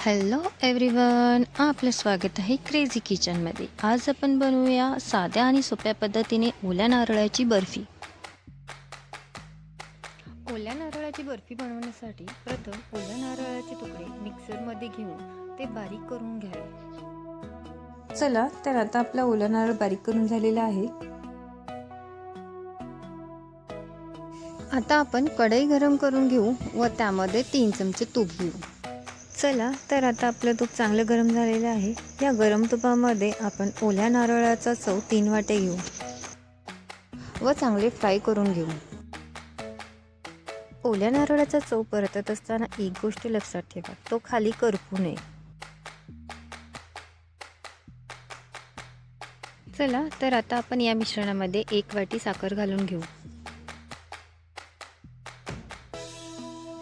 Hello everyone आपलं स्वागत आहे क्रेझी किचनमध्ये आज आपण बनवूया साध्या आणि सोप्या पद्धतीने ओल्या नारळाची बर्फी. ओल्या नारळाची बर्फी बनवण्यासाठी प्रथम ओल्या नारळाचे तुकडे मिक्सरमध्ये घेऊन ते बारीक करून घ्यावे. चला तर आता आपला ओला नारळ बारीक करून झालेला आहे. आता आपण कढई गरम करून घेऊ व त्यामध्ये तीन चमचे तूप घेऊ. चला तर आता आपलं तूप चांगलं गरम झालेलं आहे. या गरम तुपामध्ये आपण ओल्या नारळाचा चव तीन वाटे घेऊ. व चांगले फ्राय करून घेऊ. ओल्या नारळाचा चव परतत असताना एक गोष्ट लक्षात ठेवा तो खाली करपू नये. चला तर आता आपण या मिश्रणामध्ये एक वाटी साखर घालून घेऊ.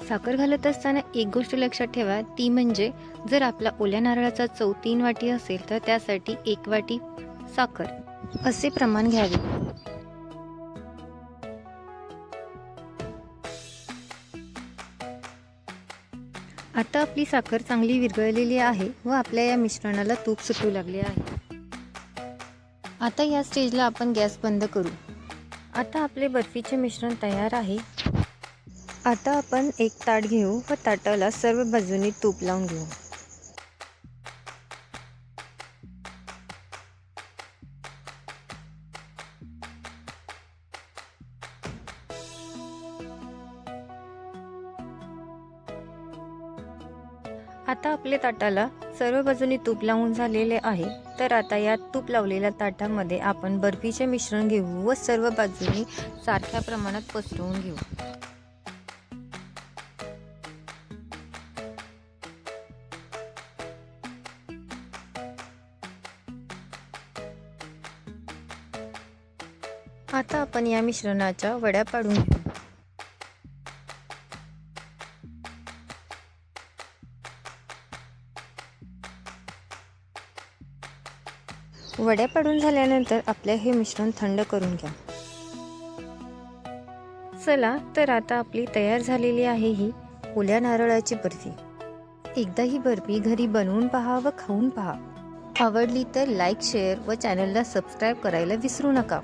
साखर घालत असताना एक गोष्ट लक्षात ठेवा ती म्हणजे जर आपला ओल्या नारळाचा चव तीन वाटी असेल तर त्यासाठी एक वाटी साखर असे प्रमाण घ्यावे. आता आपली साखर चांगली विरघळलेली आहे व आपल्या या मिश्रणाला तूप सुटू लागले आहे. आता या स्टेजला आपण गॅस बंद करू. आता आपले बर्फीचे मिश्रण तयार आहे. आता आपण एक ताट घेऊ व ताटाला सर्व बाजूनी तूप लावून घेऊ. आता आपल्या ताटाला सर्व बाजूनी तूप लावून झालेले आहे. तर आता या तूप लावलेल्या ताटामध्ये आपण बर्फीचे मिश्रण घेऊ व सर्व बाजूनी सारख्या प्रमाणात पसरवून घेऊ. आता आपण या मिश्रणाच्या वड्या पाडून घेऊ. वड्या पाडून झाल्यानंतर आपले हे मिश्रण थंड करून घ्या. चला तर आता आपली तयार झालेली आहे ही ओल्या नारळाची बर्फी. एकदा ही बर्फी घरी बनवून पहा व खाऊन पहा. आवडली तर लाईक शेअर व चॅनलला सबस्क्राईब करायला विसरू नका.